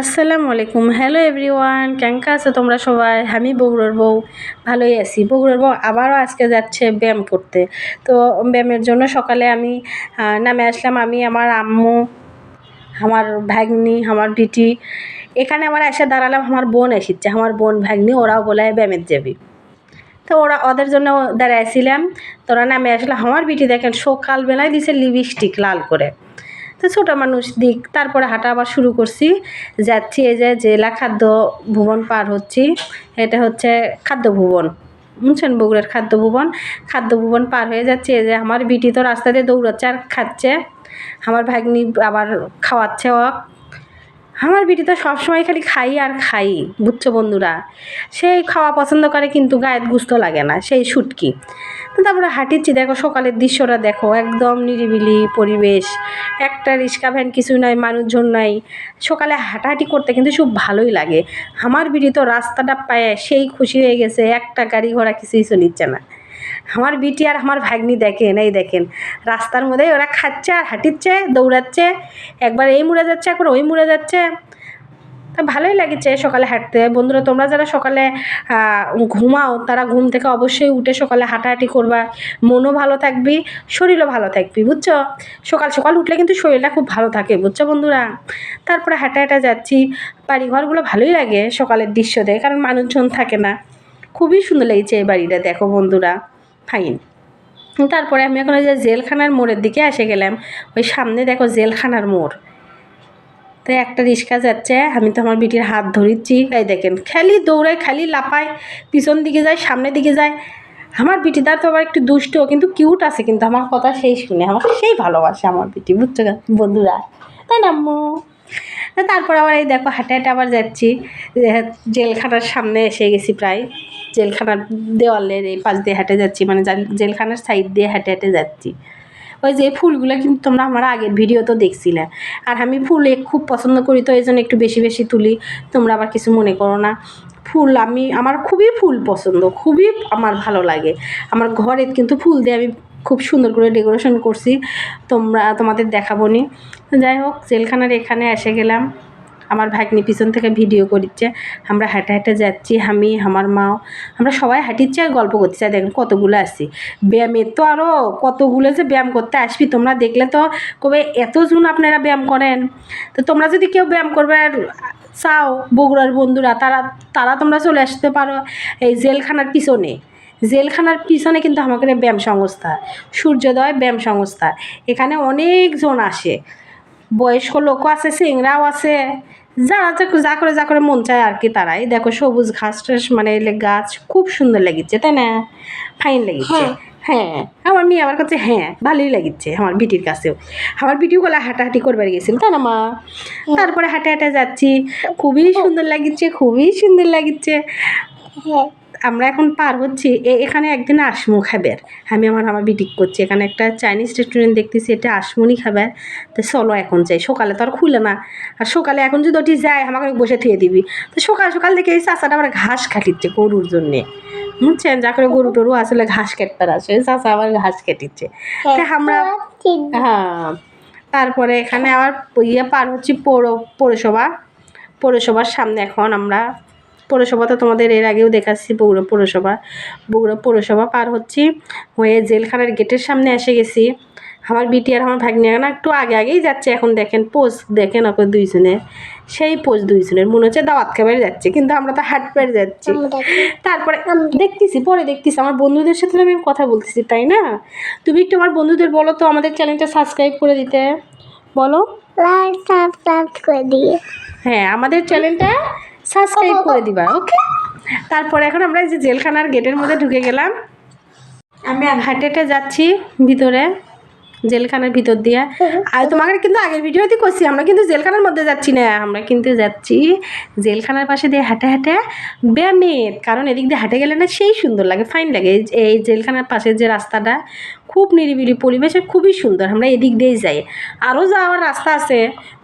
আসসালামু আলাইকুম। Hello everyone কেমন আছো তোমরা সবাই? আমি বগুড়ার বউ। ভালোই আছি। বগুড়ার বউ আবারও আজকে যাচ্ছে ব্যায়াম করতে। তো ব্যায়ামের জন্য সকালে আমি নামে আসলাম আমি, আমার আম্মু, আমার ভাগ্নি, আমার বিটি এখানে আমার এসে দাঁড়ালাম, আমার বোন এসেছে। আমার বোন, ভাগ্নি, ওরাও বলে ব্যায়ামের যাবি। তো ওরা, ওদের জন্য দাঁড়াইছিলাম। তোরা নামে আসলে, আমার বিটি দেখেন, সকালবেলায় দিছে লিপস্টিক লাল করে। তো ছোটো মানুষ দিক। তারপরে হাঁটা আবার শুরু করছি। যাচ্ছি এই যে জেলা খাদ্য ভুবন পার হচ্ছি। এটা হচ্ছে খাদ্য ভুবন। বুঝছেন? বগুড়ার খাদ্য ভুবন। খাদ্য ভুবন পার হয়ে যাচ্ছে। যে আমার বিটি তো রাস্তাতে দৌড়াচ্ছে আর খাচ্ছে। আমার ভাগ্নি আবার খাওয়াচ্ছে ও। আমার বিটি তো সবসময় খালি খাই আর খাই, বুঝছ বন্ধুরা। সেই খাওয়া পছন্দ করে কিন্তু গায়ের গুস্ত লাগে না সেই শুটকি তো তারপরে হাঁটিচ্ছি, দেখো সকালের দৃশ্যটা দেখো, একদম নিরিবিলি পরিবেশ। একটা রিক্সা ভ্যান কিছু নাই, মানুষজন নাই। সকালে হাঁটাহাঁটি করতে কিন্তু খুব ভালোই লাগে। আমার বিটি তো রাস্তাটা পায়ে সেই খুশি হয়ে গেছে, একটা গাড়ি ঘোড়া কিছুই চলিচ্ছে না। আমার বিটি আর আমার ভাগ্নি দেখেন, এই দেখেন। রাস্তার মধ্যে ওরা খাচ্ছে আর হাঁটিচ্ছে, দৌড়াচ্ছে। একবার এই মুড়ে যাচ্ছে, একবার ওই মুড়ে যাচ্ছে। তা ভালোই লাগছে সকালে হাঁটতে। বন্ধুরা, তোমরা যারা সকালে ঘুমাও, তারা ঘুম থেকে অবশ্যই উঠে সকালে হাঁটাহাঁটি করবা। মনও ভালো থাকবি, শরীরও ভালো থাকবি, বুঝছ? সকাল সকাল উঠলে কিন্তু শরীরটা খুব ভালো থাকে, বুঝছ বন্ধুরা? তারপরে হাঁটা হাঁটা যাচ্ছি। বাড়িঘরগুলো ভালোই লাগে সকালের দৃশ্য দেখে, কারণ মানুষজন থাকে না। খুবই সুন্দর লেগেছে এই বাড়িটা, দেখো বন্ধুরা। ফাইন। তারপরে আমি এখন ওই যে জেলখানার মোড়ের দিকে এসে গেলাম। ওই সামনে দেখো জেলখানার মোড়। তো একটা রিক্সা যাচ্ছে, আমি তো আমার বিটির হাত ধরিচ্ছি। এই দেখেন, খালি দৌড়ায়, খালি লাপায় পিছন দিকে যায়, সামনের দিকে যায়। আমার বিটিদার তো আবার একটু দুষ্ট, কিন্তু কিউট আছে, কিন্তু আমার কথা সেই শুনে, আমাকে সেই ভালোবাসে আমার বিটি, বুঝছ বন্ধুরা, তাই না তারপর আবার এই দেখো, হাঁটে হাঁটে আবার যাচ্ছি। জেলখানার সামনে এসে গেছি প্রায়। জেলখানার দেওয়ালের এই পাশ দিয়ে হেঁটে যাচ্ছি মানে জেলখানার সাইড দিয়ে হেঁটে হেঁটে যাচ্ছি। ওই যে ফুলগুলো কিন্তু তোমরা আমার আগের ভিডিও তো দেখছিলে। আর আমি ফুল খুব পছন্দ করি, তো এই জন্য একটু বেশি বেশি তুলি। তোমরা আবার কিছু মনে করো না। ফুল আমি, আমার খুবই ফুল পছন্দ, খুবই আমার ভালো লাগে। আমার ঘরে কিন্তু ফুল দিয়ে আমি খুব সুন্দর করে ডেকোরেশন করছি। তোমরা, তোমাদের দেখাবো নি যাই হোক, জেলখানার এখানে এসে গেলাম। আমার ভাগ্নি পিছন থেকে ভিডিও করছে। আমরা হেঁটে হেঁটে যাচ্ছি, আমি, আমার মাও। আমরা সবাই হাঁটিচ্ছি আর গল্প করতে চাই দেখেন কতগুলো আসছি ব্যায়ামের তো আরও কতগুলো যে ব্যায়াম করতে আসবি, তোমরা দেখলে তো কবে এত জন আপনারা ব্যায়াম করেন। তো তোমরা যদি কেউ ব্যায়াম করবে চাও, বগুড়ার বন্ধুরা, তারা তারা তোমরা চলে আসতে পারো এই জেলখানার পিছনে। জেলখানার পিছনে কিন্তু আমাদের এই ব্যায়াম সংস্থা সূর্যোদয় ব্যায়াম সংস্থা। এখানে অনেকজন আসে। বয়স্ক লোকও আছে সিংরাও আছে। যারা যা- যা করে যা করে মন চায় আর কি তারাই। দেখো সবুজ ঘাস টাস মানে গাছ খুব সুন্দর লাগিচ্ছে তাই না? ফাইন লাগিচ্ছে হ্যাঁ। আমার মেয়ে আমার কাছে হ্যাঁ ভালোই লাগিচ্ছে আমার বিটির কাছেও। আমার বিটিও গলা হাঁটাহাঁটি করবার গেছিল তাই না মা? তারপরে হাঁটে হাঁটে যাচ্ছি। খুবই সুন্দর লাগিচ্ছে খুবই সুন্দর লাগিচ্ছে আমরা এখন পার হচ্ছি এ- এখানে একদিন আসমু খাবার। আমি আমার আমার বিটিক করছি। এখানে একটা চাইনিজ রেস্টুরেন্ট দেখতেছি এটা আসমুনি খাবার। তো চলো এখন যাই। সকালে তো আর খুলে না। আর সকালে এখন যদি ওটি যায় আমাকে বসে থুয়ে দিবি। তো সকাল সকাল থেকে এই চাচাটা আবার ঘাস কাটিচ্ছে গরুর জন্যে। বুঝছেন? যা করে গরু টরু আসলে ঘাস কাটবার আছে। চাচা আবার ঘাস কেটিচ্ছে। তা আমরা হ্যাঁ। তারপরে এখানে আবার ইয়ে পার হচ্ছি পৌর পৌরসভা। পৌরসভার সামনে এখন আমরা পৌরসভা তো তোমাদের এর আগেও দেখাচ্ছি বগুড়া পৌরসভা। বগুড়া পৌরসভা পার হচ্ছি হয়ে জেলখানার গেটের সামনে এসে গেছি। আমার বিটি আর আমার ভাগ্নি এখন একটু আগে আগেই যাচ্ছে এখন দেখেন পোজ দেখেন ওকে দুইজনের সেই পোজ দুইজনের মনে হচ্ছে দাওয়াত খাবার যাচ্ছে কিন্তু আমরা তো হাট পেয়ে যাচ্ছি। তারপরে দেখতেছি পরে দেখতেছি আমার বন্ধুদের সাথে আমি কথা বলতেছি তাই না? তুমি একটু আমার বন্ধুদের বলো তো আমাদের চ্যানেলটা সাবস্ক্রাইব করে দিতে। বলো। লাইক সাবস্ক্রাইব করে দিয়ে হ্যাঁ আমাদের চ্যানেলটা সাবস্ক্রাইব করে দিবা। ওকে তারপরে এখন আমরা এই যে জেলখানার গেটের মধ্যে ঢুকে গেলাম। আমি হাটেটে হেঁটে যাচ্ছি ভিতরে। জেলখানার ভিতর দিয়ে। আর তোমাকে কিন্তু আগের ভিডিওতে করছি আমরা কিন্তু জেলখানার মধ্যে যাচ্ছি না আমরা কিন্তু যাচ্ছি জেলখানার পাশে দিয়ে হাঁটে হাঁটে ব্যায়ামের। কারণ এদিক দিয়ে হাঁটে গেলে না সেই সুন্দর লাগে ফাইন লাগে। এই জেলখানার পাশের যে রাস্তাটা খুব নিরিবিলি পরিবেশ খুবই সুন্দর আমরা এদিক দিয়েই যাই। আরও যাওয়ার রাস্তা আছে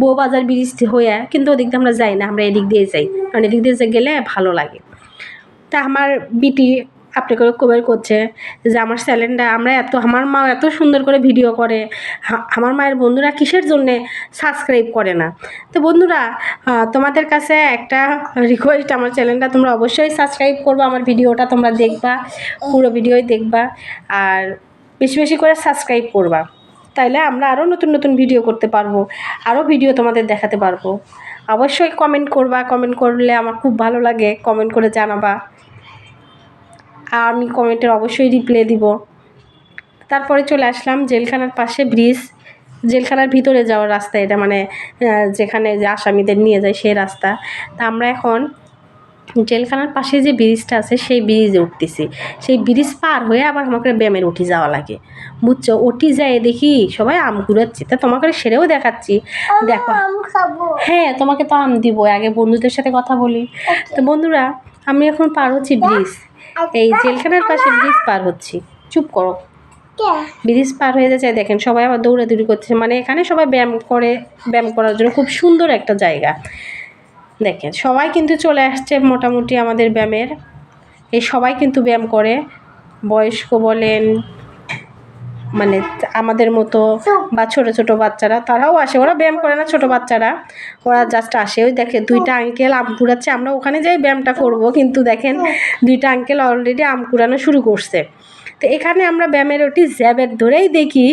বউবাজার ব্রিজ হয়ে কিন্তু ওদিক দিয়ে আমরা যাই না আমরা এদিক দিয়ে যাই। কারণ এদিক দিয়ে গেলে ভালো লাগে। তা আমার বিটি আপনি করে কমেন্ট করছে যে আমার চ্যানেলটা আমরা এত, আমার মা এত সুন্দর করে ভিডিও করে। আমার মায়ের বন্ধুরা কিসের জন্যে সাবস্ক্রাইব করে না? তো বন্ধুরা তোমাদের কাছে একটা রিকোয়েস্ট আমার চ্যানেলটা তোমরা অবশ্যই সাবস্ক্রাইব করব, আমার ভিডিওটা তোমরা দেখবা, পুরো ভিডিওই দেখবা, আর বেশি বেশি করে সাবস্ক্রাইব করবা। তাইলে আমরা আরও নতুন নতুন ভিডিও করতে পারব আরও ভিডিও তোমাদের দেখাতে পারব। অবশ্যই কমেন্ট করবা কমেন্ট করলে আমার খুব ভালো লাগে কমেন্ট করে জানাবা। আমি কমেন্টের অবশ্যই রিপ্লাই দিব। তারপরে চলে আসলাম জেলখানার পাশে ব্রিজ জেলখানার ভিতরে যাওয়ার রাস্তা এটা মানে যেখানে যে আসামিদের নিয়ে যায় সেই রাস্তা। তা আমরা এখন জেলখানার পাশে যে ব্রিজটা আছে সেই ব্রিজে উঠতেছি। সেই ব্রিজ পার হয়ে আবার আমাকে ব্যায়ামের উঠি যাওয়া লাগে। বুঝছ? ওটি যায় দেখি সবাই আম ঘুরাচ্ছি। তা তোমাকে সেরেও দেখাচ্ছি। দেখো। হ্যাঁ তোমাকে তো আম দিব। আগে বন্ধুদের সাথে কথা বলি। তো বন্ধুরা আমি এখন পার হচ্ছি ব্রিজ এই জেলখানার পাশে ব্রিজ পার হচ্ছি। চুপ করো। ব্রিজ পার হয়ে যাচ্ছে দেখেন সবাই আবার দৌড়াদৌড়ি করছে। মানে এখানে সবাই ব্যায়াম করে ব্যায়াম করার জন্য খুব সুন্দর একটা জায়গা। দেখেন সবাই কিন্তু চলে আসছে মোটামুটি আমাদের ব্যায়ামের। এই সবাই কিন্তু ব্যায়াম করে। বয়স্ক বলেন মানে আমাদের মতো বা ছোট ছোট বাচ্চারা, তারাও আসে। ওরা ব্যায়াম করে না ছোট বাচ্চারা। ওরা জাস্ট আসে। ওই দেখে দুইটা আঙ্কেল আম কুড়াচ্ছে। আমরা ওখানে যাই ব্যায়ামটা করব। কিন্তু দেখেন দুইটা আঙ্কেল অলরেডি আম কুড়ানো শুরু করছে। তো এখানে আমরা ব্যায়ামের ওটি জ্যাবের ধরেই দেখি।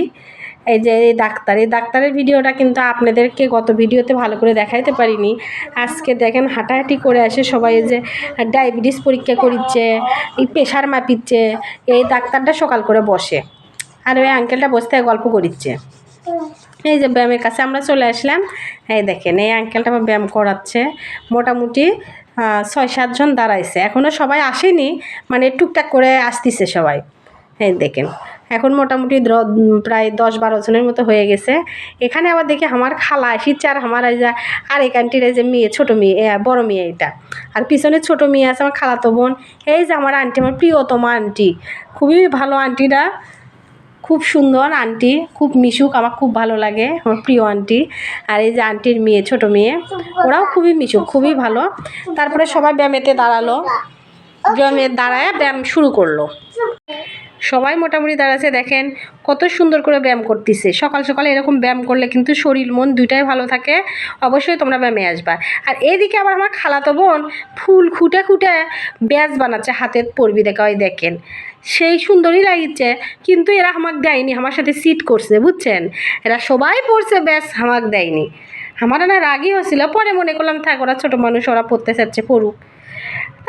এই যে এই ডাক্তার, এই ডাক্তারের ভিডিওটা কিন্তু আপনাদেরকে গত ভিডিওতে ভালো করে দেখাইতে পারিনি। আজকে দেখেন হাঁটাহাঁটি করে আসে সবাই যে ডায়াবেটিস পরীক্ষা করিচ্ছে, এই প্রেশার মাপিচ্ছে। এই ডাক্তারটা সকাল করে বসে। আর ওই আঙ্কেলটা বসে থেকে গল্প করিচ্ছে। এই যে ব্যায়ামের কাছে আমরা চলে আসলাম। এই দেখেন, এই আঙ্কেলটা আবার ব্যায়াম করাচ্ছে। মোটামুটি ছয় সাতজন দাঁড়াইছে। এখনও সবাই আসেনি মানে টুকটাক করে আসতিছে সবাই। এই দেখেন, এখন মোটামুটি প্রায় দশ, বারো জনের মতো হয়ে গেছে। এখানে আবার দেখি আমার খালা আসিচ্ছে আর আমার যে আর এই কান্টির যে মেয়ে, ছোটো মেয়ে বড় মেয়ে এটা। আর পিছনে ছোটো মেয়ে আছে আমার খালাতো বোন। এই যে আমার আন্টি আমার প্রিয়তম আন্টি খুবই ভালো আন্টিটা খুব সুন্দর আন্টি, খুব মিশুক, আমার খুব ভালো লাগে, আমার প্রিয় আন্টি। আর এই যে আন্টির মেয়ে, ছোট মেয়ে, ওরাও খুবই মিশুক, খুবই ভালো। তারপরে সবাই ব্যায়ামেতে দাঁড়াল। ব্যায়ামে দাঁড়ায়, ব্যায়াম শুরু করল। সবাই মোটামুটি দাঁড়াচ্ছে, দেখেন কত সুন্দর করে ব্যায়াম করতেছে। সকাল সকাল এরকম ব্যায়াম করলে কিন্তু শরীর, মন দুইটাই ভালো থাকে, অবশ্যই তোমরা ব্যায়ামে আসবা। আর এদিকে আবার আমার খালাতো বোন ফুল খুঁটে খুঁটে ব্যাজ বানাচ্ছে হাতের পরবি দেখা ওই দেখেন। সেই সুন্দরই লাগিচ্ছে, কিন্তু এরা হামাক দেয়নি, আমার সাথে সিট করছে, বুঝছেন? এরা সবাই পড়ছে, ব্যাস হামাক দেয়নি। আমার না রাগই হচ্ছিল, পরে মনে করলাম, থাক, ওরা ছোটো মানুষ, ওরা পড়তে চাচ্ছে, পড়ুক।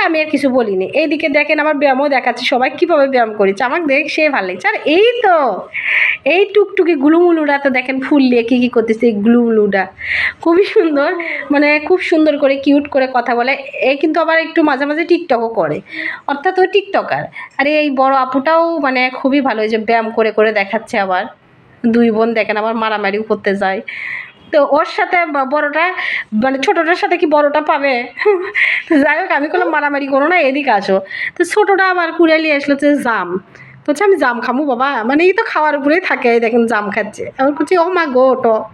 আমি আর কিছু বলিনি। এইদিকে দেখেন আমার ব্যায়ামও দেখাচ্ছে, সবাই কীভাবে ব্যায়াম করেছে, আমাকে দেখ সে ভালো লাগছে। আর এই তো, এই টুকটুকি গ্লুমুলুরা তো দেখেন ফুল দিয়ে কী কী করতেছে এই গ্লুমুলুটা খুবই সুন্দর মানে খুব সুন্দর করে, কিউট করে কথা বলে। এই কিন্তু আবার একটু মাঝে মাঝে টিকটকও করে, অর্থাৎ ও টিকটকার। আর এই বড় আপুটাও মানে খুবই ভালো যে ব্যায়াম করে করে দেখাচ্ছে আবার। দুই বোন দেখেন আবার মারামারিও করতে যায়। তো ওর সাথে বড়টা মানে ছোটোটার সাথে কি বড়টা পাবে? যাই হোক, আমি কোনো মারামারি করো না, এদিক আসো। তো ছোটোটা আবার কুড়ালি আসলো যে জাম। তো আমি জাম খামু বাবা। মানে এই তো খাওয়ার উপরেই থাকে দেখেন জাম খাচ্ছে। আমার কুচি ও মা গো টক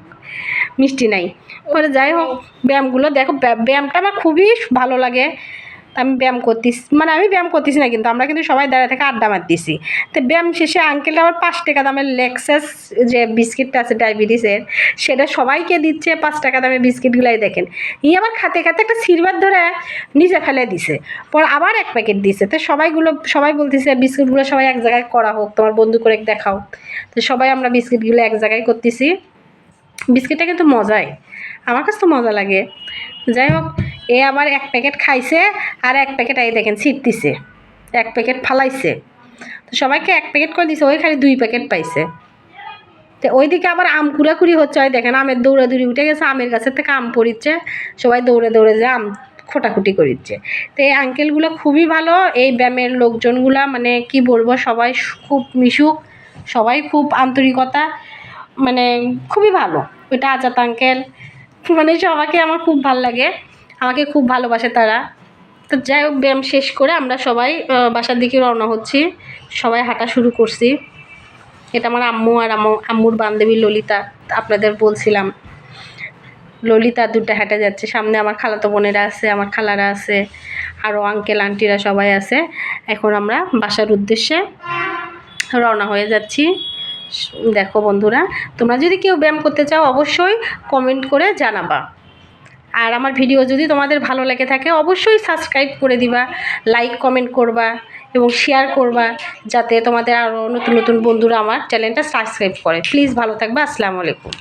মিষ্টি নাই। ওরা যাই হোক, ব্যায়ামগুলো দেখো ব্যায়াম- ব্যায়ামটা আমার খুবই ভালো লাগে। আমি ব্যায়াম করতেছি মানে আমি ব্যায়াম করতেছি না কিন্তু, আমরা কিন্তু সবাই দাঁড়িয়ে থেকে আড্ডা মারতেছি। তো ব্যায়াম শেষে আঙ্কেলটা আবার পাঁচ টাকা দামের লেক্সাস যে বিস্কিটটা আছে ডায়াবেটিসের সেটা সবাইকে দিচ্ছে পাঁচ টাকা দামের বিস্কিটগুলাই দেখেন। ই আবার খাতে খাতে একটা সিরবার ধরে নিচে ফেলে দিছে, পর আবার এক প্যাকেট দিছে। তো সবাইগুলো, সবাই বলতেছে বিস্কিটগুলো সবাই এক জায়গায় করা হোক, তোমার বন্ধু করে দেখাও। তো সবাই আমরা বিস্কিটগুলো এক জায়গায় করতেছি। বিস্কিটটা কিন্তু মজাই। আমার কাছে তো মজা লাগে। যাই হোক, এ আবার এক প্যাকেট খাইছে আর এক প্যাকেট এই দেখেন ছিটতিছে এক প্যাকেট ফালাইছে। তো সবাইকে এক প্যাকেট করে দিছে, ওই খালি দুই প্যাকেট পাইছে। তো ওইদিকে আবার আম কুড়াকুড়ি হচ্ছে, ওই দেখেন আমের দৌড়াদৌড়ি উঠে গেছে, আমের গাছের থেকে আম পড়িচ্ছে। সবাই দৌড়ে দৌড়ে যে আম খোটাখুটি করিচ্ছে। তো এই আঙ্কেলগুলো খুবই ভালো, এই ব্যায়ামের লোকজনগুলা মানে কি বলব, সবাই খুব মিশুক, সবাই খুব আন্তরিকতা মানে খুবই ভালো। ওইটা আজাত আঙ্কেল মানে সবাইকে আমার খুব ভালো লাগে। আমাকে খুব ভালোবাসে তারা। তো যাই হোক, ব্যায়াম শেষ করে আমরা সবাই বাসার দিকে রওনা হচ্ছি। সবাই হাঁটা শুরু করছি। এটা আমার আম্মু আর আম্মু, আম্মুর বান্ধবী ললিতা, আপনাদের বলছিলাম। ললিতা দুটো হেঁটে যাচ্ছে। সামনে আমার খালাতো বোনেরা আছে, আমার খালারা আছে আরও আঙ্কেল আন্টিরা সবাই আছে। এখন আমরা বাসার উদ্দেশ্যে রওনা হয়ে যাচ্ছি। দেখো বন্ধুরা, তোমরা যদি কেউ ব্যায়াম করতে চাও, অবশ্যই কমেন্ট করে জানাবা। আর আমার ভিডিও যদি তোমাদের ভালো লেগে থাকে, অবশ্যই সাবস্ক্রাইব করে দিবা লাইক কমেন্ট করবা এবং শেয়ার করবা, যাতে তোমাদের আরও নতুন নতুন বন্ধুরা আমার চ্যানেলটা সাবস্ক্রাইব করে। প্লিজ ভালো থাকবা, আসসালামু আলাইকুম।